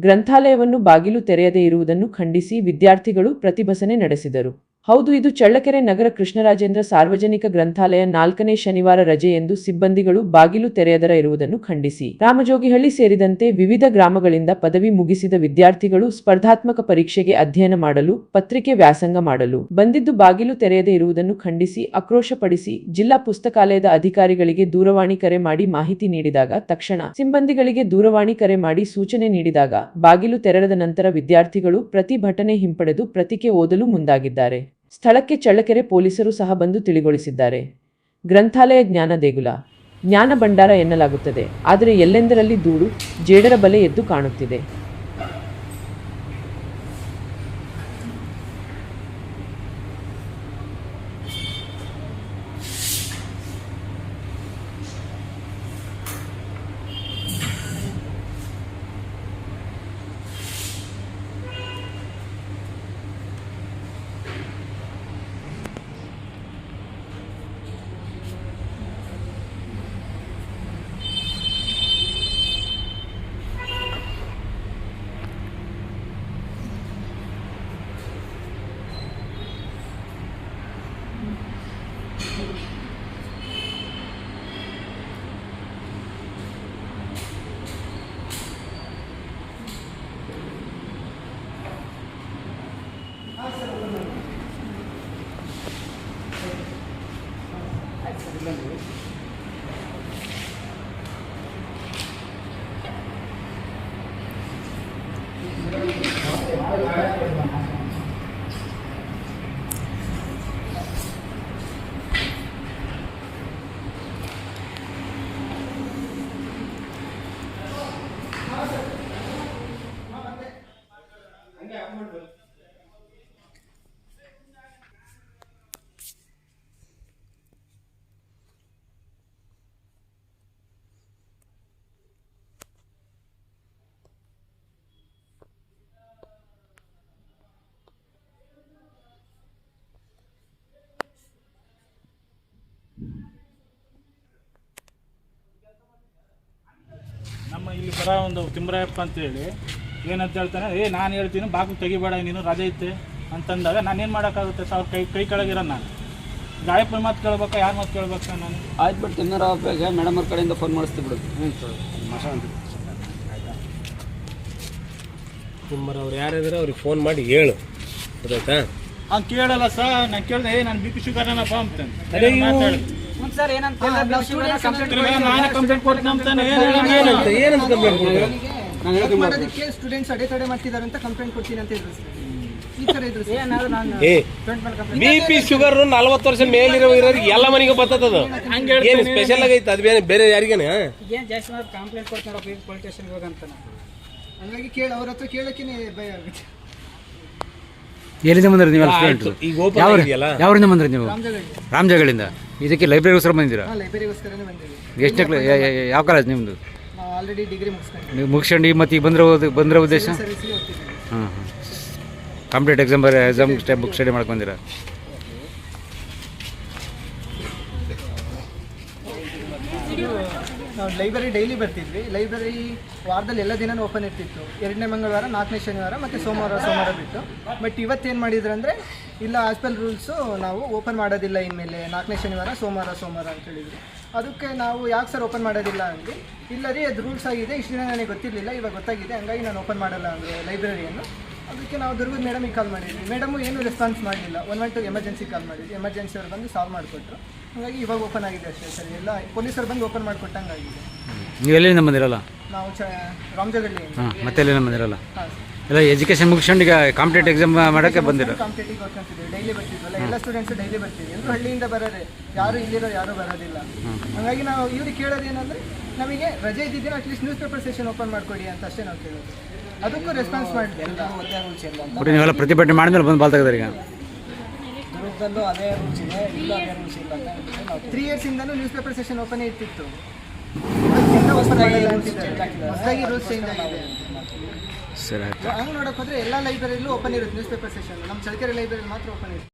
ಗ್ರಂಥಾಲಯವನ್ನು ಬಾಗಿಲು ತೆರೆಯದೇ ಇರುವುದನ್ನು ಖಂಡಿಸಿ ವಿದ್ಯಾರ್ಥಿಗಳು ಪ್ರತಿಭಟನೆ ನಡೆಸಿದರು. ಹೌದು, ಇದು ಚಳ್ಳಕೆರೆ ನಗರ ಕೃಷ್ಣರಾಜೇಂದ್ರ ಸಾರ್ವಜನಿಕ ಗ್ರಂಥಾಲಯ ನಾಲ್ಕನೇ ಶನಿವಾರ ರಜೆ ಎಂದು ಸಿಬ್ಬಂದಿಗಳು ಬಾಗಿಲು ತೆರೆಯದರ ಇರುವುದನ್ನು ಖಂಡಿಸಿ. ರಾಮಜೋಗಿಹಳ್ಳಿ ಸೇರಿದಂತೆ ವಿವಿಧ ಗ್ರಾಮಗಳಿಂದ ಪದವಿ ಮುಗಿಸಿದ ವಿದ್ಯಾರ್ಥಿಗಳು ಸ್ಪರ್ಧಾತ್ಮಕ ಪರೀಕ್ಷೆಗೆ ಅಧ್ಯಯನ ಮಾಡಲು, ಪತ್ರಿಕೆ ವ್ಯಾಸಂಗ ಮಾಡಲು ಬಂದಿದ್ದು ಬಾಗಿಲು ತೆರೆಯದೇ ಇರುವುದನ್ನು ಖಂಡಿಸಿ ಆಕ್ರೋಶಪಡಿಸಿ ಜಿಲ್ಲಾ ಪುಸ್ತಕಾಲಯದ ಅಧಿಕಾರಿಗಳಿಗೆ ದೂರವಾಣಿ ಕರೆ ಮಾಡಿ ಮಾಹಿತಿ ನೀಡಿದಾಗ ತಕ್ಷಣ ಸಿಬ್ಬಂದಿಗಳಿಗೆ ದೂರವಾಣಿ ಕರೆ ಮಾಡಿ ಸೂಚನೆ ನೀಡಿದಾಗ ಬಾಗಿಲು ತೆರೆದ ನಂತರ ವಿದ್ಯಾರ್ಥಿಗಳು ಪ್ರತಿಭಟನೆ ಹಿಂಪಡೆದು ಪ್ರತಿಕೆ ಓದಲು ಮುಂದಾಗಿದ್ದಾರೆ. ಸ್ಥಳಕ್ಕೆ ಚಳ್ಳಕೆರೆ ಪೊಲೀಸರು ಸಹ ಬಂದು ತಿಳಿಗೊಳಿಸಿದ್ದಾರೆ. ಗ್ರಂಥಾಲಯ ಜ್ಞಾನ ದೇಗುಲ. ಜ್ಞಾನ ಭಂಡಾರ ಎನ್ನಲಾಗುತ್ತದೆ. ಆದರೆ ಎಲ್ಲೆಂದರಲ್ಲಿ ಧೂಳು, ಜೇಡರ ಬಲೆ ಎದ್ದು ಕಾಣುತ್ತಿದೆ. ನಮ್ಮ ಇಲ್ಲಿ ಥರ ಒಂದು ತಿಮ್ರಾಯಪ್ಪ ಅಂತೇಳಿ. ಏನಂತ ಹೇಳ್ತಾನೆ ಏ ನಾನು ಹೇಳ್ತೀನಿ ಬಾಗಿಲು ತೆಗಿಬೇಡ ನೀನು ರಜೆ ಐತೆ ಅಂತಂದಾಗ ನಾನು ಏನು ಮಾಡೋಕ್ಕಾಗುತ್ತೆ ಸರ್ ಅವ್ರ ಕೈ ಕೈ ಕೆಳಗಿರೋ ನಾನು. ಗಾಯಪ್ಪ ಮಾತು ಕೇಳ್ಬೇಕಾ ಯಾರು ಮಾತು ಕೇಳ್ಬೇಕಾ ನಾನು? ಆಯ್ತು ಬಿಟ್ಟು ತಿನ್ನರ ಬೇಗ ಮೇಡಮ್ ಅವ್ರ ಕಡೆಯಿಂದ ಫೋನ್ ಮಾಡಿಸ್ತೀವಿ ಬಿಡು. ನಿಮ್ಮರವ್ರು ಯಾರಿದ್ರೆ ಅವ್ರಿಗೆ ಫೋನ್ ಮಾಡಿ ಹೇಳು. ಗೊತ್ತಾಯ್ತಾ? ಅವ್ನು ಕೇಳಲ್ಲ ಸರ್ ನಾನು ಕೇಳಿದೆ ಏ ನಾನು ಬಿ ಪಿ ಶುಗರ್ನಪ್ಪ ಅಂತಂದು ಅದೇ ಇವ್ನು- ಸರ್ ಏನಂತ ಕಂಪ್ಲೇಂಟ್ ಕೊಡ್ತೀನಿ ಅಂತಾನೆ ಏನು ಏನಂತ ಏನಂತ ಕಂಪ್ಲೇಂಟ್ ಕೊಡ್ತಾರೆ? ನಾನು ಹೇಳ್ತೀನಿ ಮಾಡೋದಕ್ಕೆ ಸ್ಟೂಡೆಂಟ್ಸ್ ಅಡೆತಡೆ ಮಾಡ್ತಿದ್ದಾರೆ ಅಂತ ಕಂಪ್ಲೇಂಟ್ ಕೊಡ್ತೀನಿ ಅಂತ ಹೇಳಿದ್ರು ಸರ್. ಬಿ ಪಿ ಶುಗರ್ ನಲ್ವತ್ತು ವರ್ಷ ಮೇಲಿರೋ ಇರೋರಿಗೆ ಎಲ್ಲ ಮನೆಗೆ ಬರ್ತದದು ಏನು ಸ್ಪೆಷಲ್ ಆಗೈತೆ? ಅದು ಬೇರೆ ಬೇರೆ ಯಾರಿಗೇನೆ? ಏನು ಜಾಸ್ತಿ ಮಾಡಿ ಕಂಪ್ಲೇಂಟ್ ಕೊಡ್ತಾರೆ ಪೊಲೀಸ್ ಸ್ಟೇಷನ್ಗೆ ಹೋಗಂತ ಹಂಗಾಗಿ ಕೇಳಿ ಅವ್ರ ಹತ್ರ ಕೇಳೋಕ್ಕೆ ಭಯ ಆಗುತ್ತೆ. ಎಲ್ಲಿಂದ ಬಂದ್ರಿ ನೀವು ಯಾವ ಬಂದ್ರಿ ನೀವು? ರಾಮ್ ರಾಮಜಗಳಿಂದ ಇದಕ್ಕೆ ಲೈಬ್ರರಿಗೋಸ್ಕರ ಬಂದಿದ್ದೀರಾ? ಎಷ್ಟು ಲೈಬ್ರರಿಗೋಸ್ಕರನೇ ಬಂದಿದ್ದೀವಿ. ಎಷ್ಟನೇ ಕ್ಲಾ ಯಾವ ಕಾಲೇಜ್ ನಿಮ್ಮದು ನಾವು ಆಲ್ರೆಡಿ ಡಿಗ್ರಿ ಮುಗಿಸ್ಕೊಂಡು ನೀವು ಮುಗಿಸ್ಕೊಂಡು ಮತ್ತೆ ಈಗ ಬಂದಿರೋ ಬಂದಿರೋ ಉದ್ದೇಶ? ಹಾಂ ಹಾಂ. ಕಂಪ್ಲೀಟ್ ಎಕ್ಸಾಮ್ ಬರ ಎಕ್ಸಾಮ್ ಸ್ಟೆಪ್ ಬುಕ್ ಸ್ಟಡಿ ಮಾಡ್ಕೊಂಡು ಬಂದಿರಾ? ನಾವು ಲೈಬ್ರರಿ ಡೈಲಿ ಬರ್ತಿದ್ವಿ. ಲೈಬ್ರರಿ ವಾರದಲ್ಲಿ ಎಲ್ಲ ದಿನವೂ ಓಪನ್ ಇರ್ತಿತ್ತು. ಎರಡನೇ ಮಂಗಳವಾರ, ನಾಲ್ಕನೇ ಶನಿವಾರ ಮತ್ತು ಸೋಮವಾರ ಸೋಮವಾರ ಬಿಟ್ಟು. ಬಟ್ ಇವತ್ತೇನು ಮಾಡಿದ್ರು ಅಂದರೆ, ಇಲ್ಲ ಆಸ್ಪೆಲ್ ರೂಲ್ಸು ನಾವು ಓಪನ್ ಮಾಡೋದಿಲ್ಲ ಇನ್ಮೇಲೆ. ನಾಲ್ಕನೇ ಶನಿವಾರ, ಸೋಮವಾರ ಸೋಮವಾರ ಅಂತ ಹೇಳಿದ್ರು. ಅದಕ್ಕೆ ನಾವು ಯಾಕೆ ಸರ್ ಓಪನ್ ಮಾಡೋದಿಲ್ಲ ಅಂದ್ವಿ. ಇಲ್ಲ ರೀ ಅದು ರೂಲ್ಸ್ ಆಗಿದೆ, ಇಷ್ಟು ದಿನ ನನಗೆ ಗೊತ್ತಿರಲಿಲ್ಲ, ಇವಾಗ ಗೊತ್ತಾಗಿದೆ. ಹಂಗಾಗಿ ನಾನು ಓಪನ್ ಮಾಡಲ್ಲ ಅಂದರೆ ಲೈಬ್ರರಿಯನ್ನು ಅದಕ್ಕೆ ನಾವು ದುರ್ಗದ ಮೇಡಮಿಗೆ ಕಾಲ್ ಮಾಡಿದ್ವಿ. ಮೇಡಮು ಏನು ರೆಸ್ಪಾನ್ಸ್ ಮಾಡಲಿಲ್ಲ. One one two emergency call ಮಾಡಿದ್ವಿ. ಎಮರ್ಜೆನ್ಸಿ ಅವ್ರು ಬಂದು ಸಾಲ್ವ್ ಮಾಡಿಕೊಟ್ರು. ಹಾಗಾಗಿ ಇವಾಗ ಓಪನ್ ಆಗಿದೆ ಅಷ್ಟೇ ಸರ್. ಎಲ್ಲ ಪೊಲೀಸರು ಬಂದು ಓಪನ್ ಮಾಡಿಕೊಟ್ಟಂಗೆ ಆಗಿದೆ ನೀವು ಎಲ್ಲಿಂದ ಬಂದಿರಲ್ಲ ನಾವು ಚ ರಾಮಜಗಳ್ಳಿ ಹಾಂ ಮತ್ತೆ ಎಲ್ಲಿಂದ ಬಂದಿರಲ್ಲ ಎಲ್ಲ ಎಜುಕೇಷನ್ ಮುಗಿಸ್ಕೊಂಡು ಈಗ ಕಾಂಪಿಟೇಟಿವ್ ಎಕ್ಸಾಮ್ ಮಾಡೋಕ್ಕೆ ಬಂದಿರೋ? ಕಾಂಪಿಟೇಟಿವ್ ಓದ್ಕೊಂತಿದ್ವಿ ಡೈಲಿ ಬರ್ತಿದ್ವಲ್ಲ? ಎಲ್ಲ ಸ್ಟೂಡೆಂಟ್ಸ್ ಡೈಲಿ ಬರ್ತೀವಿ ಎಲ್ಲರೂ ಹಳ್ಳಿಯಿಂದ ಬರೋರೆ ಯಾರು ಇಲ್ಲಿರೋ ಯಾರು ಬರೋದಿಲ್ಲ. ಹಾಗಾಗಿ ನಾವು ಇವ್ರಿಗೆ ಕೇಳೋದು ಏನಂದ್ರೆ ನಮಗೆ ರಜೆ ಇದ್ದಿದ್ದೇನೆ at least news paper session open ಮಾಡ್ಕೊಡಿ ಅಂತ ಅಷ್ಟೇ ನಾವು ಕೇಳೋದು. ಅದಕ್ಕೂ ರೆಸ್ಪಾನ್ಸ್ ಮಾಡಿದೆ ಬಟ್ ನೀವೆಲ್ಲ ಪ್ರತಿಭಟನೆ ಮಾಡಿದ್ಮೇಲೆ ಬಂದು ಬಾಲ್ತಾಗಿದ್ದಾರೆ ಈಗ. ದುರ್ಗದಲ್ಲೂ ಅದೇ ರೂಲ್ಸ್ ಇದೆ ಇಲ್ಲೂ ಅದೇ ರೂಲ್ಸ್ ಇಲ್ಲ ಅಂತ ಹೇಳ್ಬಿಟ್ಟು ನಾವು ತ್ರೀ ಇಯರ್ಸ್ ಇಂದಲೂ ನ್ಯೂಸ್ ಪೇಪರ್ ಸೆಷನ್ ಓಪನ್ ಇರ್ತಿತ್ತು. ಓಪನ್ ಚೇಂಜ್ ಹೊಸದಾಗಿ ರೂಲ್ಸ್ ಚೇಂಜ್ ಆಗಿದೆ. ಸರಿ ಆಯ್ತು. ಹಂಗೆ ನೋಡಕ್ ಹೋದ್ರೆ ಎಲ್ಲ ಲೈಬ್ರರಿಲೂ ಓಪನ್ ಇರುತ್ತೆ ನ್ಯೂಸ್ ಪೇಪರ್ ಸೆಷನ್ ನಮ್ಮ ಚಳಕೆರೆ ಲೈಬ್ರರಿ ಮಾತ್ರ ಓಪನ್ ಇರುತ್ತೆ.